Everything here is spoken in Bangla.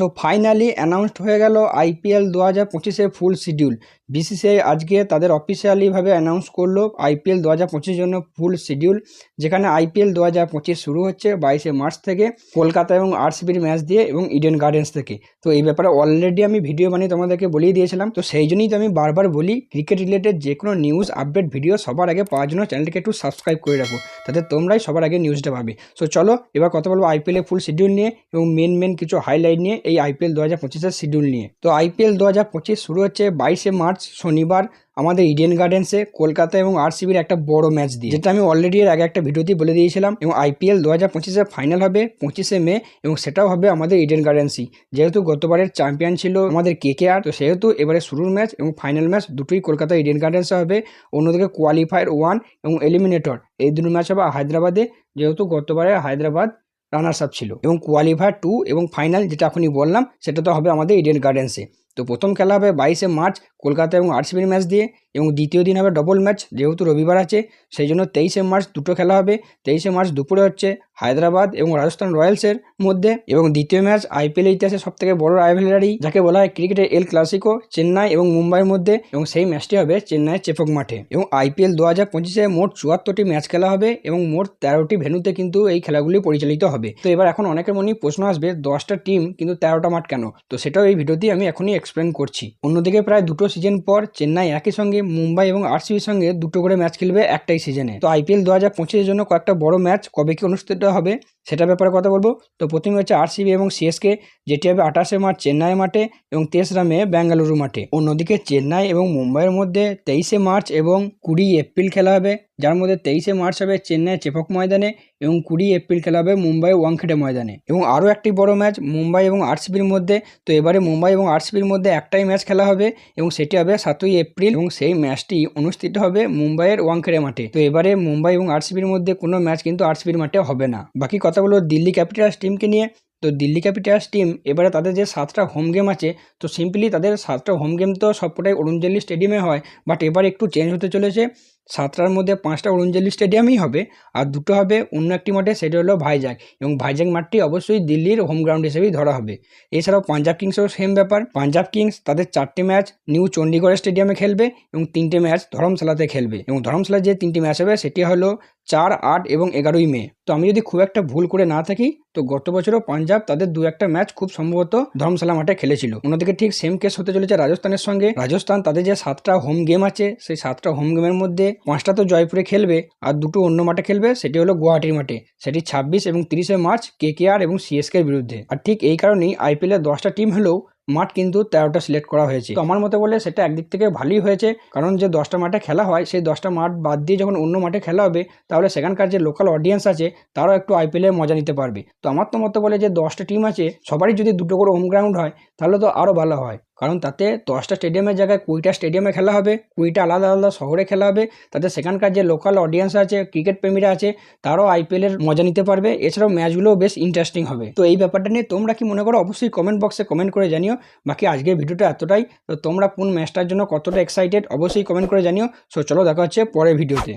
সো ফাইনালি অ্যানাউন্সড হয়ে গেল আইপিএল দু হাজার পঁচিশের ফুল শিডিউল বিসিসিআই আজকে তাদের অফিসিয়ালিভাবে অ্যানাউন্স করল আইপিএল দু হাজার পঁচিশের জন্য ফুল শিডিউল যেখানে আইপিএল দু হাজার পঁচিশ শুরু হচ্ছে বাইশে মার্চ থেকে কলকাতা এবং আরসিবির ম্যাচ দিয়ে এবং ইডেন গার্ডেন্স থেকে। তো এই ব্যাপারে অলরেডি আমি ভিডিও বানিয়ে তোমাদেরকে বলিয়ে দিয়েছিলাম। তো সেই জন্যই তো আমি বারবার বলি ক্রিকেট রিলেটেড যে কোনো নিউজ আপডেট ভিডিও সবার আগে পাওয়ার জন্য চ্যানেলটিকে একটু সাবস্ক্রাইব করে রাখো, তাতে তোমরাই সবার আগে নিউজটা পাবে। সো চলো এবার কথা বলব আইপিএলের ফুল শিডিউল নিয়ে এবং মেন মেন কিছু হাইলাইট নিয়ে। এই আইপিএল দু হাজার পঁচিশের শিডিউল নিয়ে। তো আইপিএল দু হাজার পঁচিশ শুরু হচ্ছে বাইশে মার্চ, শনিবার, আমাদের ইডেন গার্ডেন্সে কলকাতা এবং আরসিবির একটা বড় ম্যাচ দিয়ে। যেটা আমি অলরেডি এর আগে একটা ভিডিওতেই বলে দিয়েছিলাম, এবং আইপিএল দু হাজার পঁচিশে ফাইনাল হবে পঁচিশে মে, এবং সেটাও হবে আমাদের ইডেন গার্ডেন্সই যেহেতু গতবারের চ্যাম্পিয়ন ছিল আমাদের কে কে আর তো সেহেতু এবারে শুরুর ম্যাচ এবং ফাইনাল ম্যাচ দুটোই কলকাতা ইডেন গার্ডেন্সে হবে, অন্যদিকে কোয়ালিফায়ার ওয়ান এবং এলিমিনেটর এই দুটো ম্যাচ হবে হায়দ্রাবাদে, যেহেতু গতবারে হায়দ্রাবাদ রানার্স আপ ছিল। এবং কোয়ালিফায়ার টু এবং ফাইনাল যেটা এখনই বললাম, সেটা তো হবে আমাদের ইডেন গার্ডেন্সে। তো প্রথম খেলা হবে বাইশে মার্চ কলকাতা এবং আরসিবির ম্যাচ দিয়ে এবং দ্বিতীয় দিন হবে ডবল ম্যাচ যেহেতু রবিবার আছে সেই জন্য তেইশে মার্চ দুটো খেলা হবে। তেইশে মার্চ দুপুরে হচ্ছে হায়দ্রাবাদ এবং রাজস্থান রয়্যালসের মধ্যে এবং দ্বিতীয় ম্যাচ আইপিএল ইতিহাসে সব থেকে বড় রাইভেলারি যাকে বলা হয় ক্রিকেটের এল ক্লাসিকো চেন্নাই এবং মুম্বাইয়ের মধ্যে এবং সেই ম্যাচটি হবে চেন্নাইয়ের চেপক মাঠে। এবং আইপিএল দু হাজার পঁচিশে মোট চুয়াত্তরটি ম্যাচ খেলা হবে এবং মোট তেরোটি ভেন্যুতে কিন্তু এই খেলাগুলি পরিচালিত হবে। তো এবার এখন অনেকের মনেই প্রশ্ন আসবে, দশটা টিম কিন্তু তেরোটা মাঠ কেন? তো সেটাও এই ভিডিওতেই আমি এখনই এক্সপ্লেন করছি। অন্যদিকে প্রায় দুটো সিজন পর চেন্নাই একই সঙ্গে মুম্বাই এবং আরসিবির সঙ্গে দুটো করে ম্যাচ খেলবে একটাই সিজনে তো আইপিএল দু হাজার পঁচিশের জন্য কয়েকটা বড় ম্যাচ কবে কি অনুষ্ঠিত হবে সেটা ব্যাপারে কথা বলব। তো প্রথমে হচ্ছে আরসিবি এবং সিএসকে যেটি হবে আঠাশে মার্চ চেন্নাই মাঠে এবং তেসরা মে ব্যাঙ্গালুরু মাঠে। অন্যদিকে চেন্নাই এবং মুম্বাইয়ের মধ্যে তেইশে মার্চ এবং কুড়ি এপ্রিল খেলা হবে। যার মধ্যে তেইশে মার্চ হবে চেন্নাই চেপক ময়দানে এবং কুড়ি এপ্রিল খেলা হবে মুম্বাই ওয়াংখেডে ময়দানে। এবং আরও একটি বড় ম্যাচ মুম্বাই এবং আরসিবির মধ্যে। তো এবারে মুম্বাই এবং আরসিবির মধ্যে একটাই ম্যাচ খেলা হবে এবং সেটি হবে সাতই এপ্রিল এবং সেই ম্যাচটি অনুষ্ঠিত হবে মুম্বাইয়ের ওয়াংখেড়ে মাঠে। তো এবারে মুম্বাই এবং আরসিবির মধ্যে কোনো ম্যাচ কিন্তু আরসিবির মাঠে হবে না। বাকি কথা বলো দিল্লি ক্যাপিটালস টিমকে নিয়ে। তো দিল্লি ক্যাপিটালস টিম এবারে তাদের যে সাতটা হোম গেম আছে, তো সিম্পলি তাদের সাতটা হোম গেম তো সবকটাই অরুণ জেটলি স্টেডিয়ামে হয়। বাট এবার একটু চেঞ্জ হতে চলেছে। সাতটার মধ্যে পাঁচটা অরুঞ্জলি স্টেডিয়ামই হবে আর দুটো হবে অন্য একটি মাঠে, সেটি হলো ভাইজাগ। এবং ভাইজাগ মাঠটি অবশ্যই দিল্লির হোম গ্রাউন্ড হিসেবেই ধরা হবে। এছাড়াও পাঞ্জাব কিংসেরও সেম ব্যাপার। পাঞ্জাব কিংস তাদের চারটি ম্যাচ নিউ চণ্ডীগড় স্টেডিয়ামে খেলবে এবং তিনটে ম্যাচ ধরমশালাতে খেলবে। এবং ধরমশালায় যে তিনটি ম্যাচ হবে, সেটি হলো চার, আট এবং এগারোই মে। তো আমি যদি খুব একটা ভুল করে না থাকি, তো গত বছরও পাঞ্জাব তাদের দু একটা ম্যাচ খুব সম্ভবত ধর্মশালা মাঠে খেলেছিল। অন্যদিকে ঠিক সেম কেস হতে চলেছে রাজস্থানের সঙ্গে। রাজস্থান তাদের যে সাতটা হোম গেম আছে, সেই সাতটা হোম গেমের মধ্যে পাঁচটা তো জয়পুরে খেলবে, আর দুটো অন্য মাঠে খেলবে, সেটি হলো গুয়াহাটির মাঠে। সেটি ছাব্বিশ এবং তিরিশে মার্চ কে কে আর এবং সিএসকের বিরুদ্ধে। আর ঠিক এই কারণেই আইপিএলের দশটা টিম হলেও মাঠ কিন্তু তেরোটা সিলেক্ট করা হয়েছে। তো আমার মতে বলে সেটা একদিক থেকে ভালোই হয়েছে, কারণ যে দশটা মাঠে খেলা হয়, সেই দশটা মাঠ বাদ দিয়ে যখন অন্য মাঠে খেলা হবে, তাহলে সেখানকার যে লোকাল অডিয়েন্স আছে, তারাও একটু আইপিএলের মজা নিতে পারবে। তো আমার তো মতে বলে যে দশটা টিম আছে, সবারই যদি দুটো করে হোম গ্রাউন্ড হয়, তাহলে তো আরও ভালো হয়। কারণ তাতে দশটা স্টেডিয়ামের জায়গায় কুড়িটা স্টেডিয়ামে খেলা হবে, কুড়িটা আলাদা আলাদা শহরে খেলা হবে। তাতে সেখানকার যে লোকাল অডিয়েন্স আছে ক্রিকেট প্রেমীরা আছে, তারাও আইপিএলের মজা নিতে পারবে। এছাড়াও ম্যাচগুলোও বেশ ইন্টারেস্টিং হবে। তো এই ব্যাপারটা নিয়ে তোমরা কি মনে করো, অবশ্যই কমেন্ট বক্সে কমেন্ট করে জানিও। বাকি আজকের ভিডিওটা এতটাই। তো তোমরা কোন ম্যাচটার জন্য কতটা এক্সাইটেড অবশ্যই কমেন্ট করে জানিও। সো চলো দেখা হচ্ছে পরের ভিডিওতে।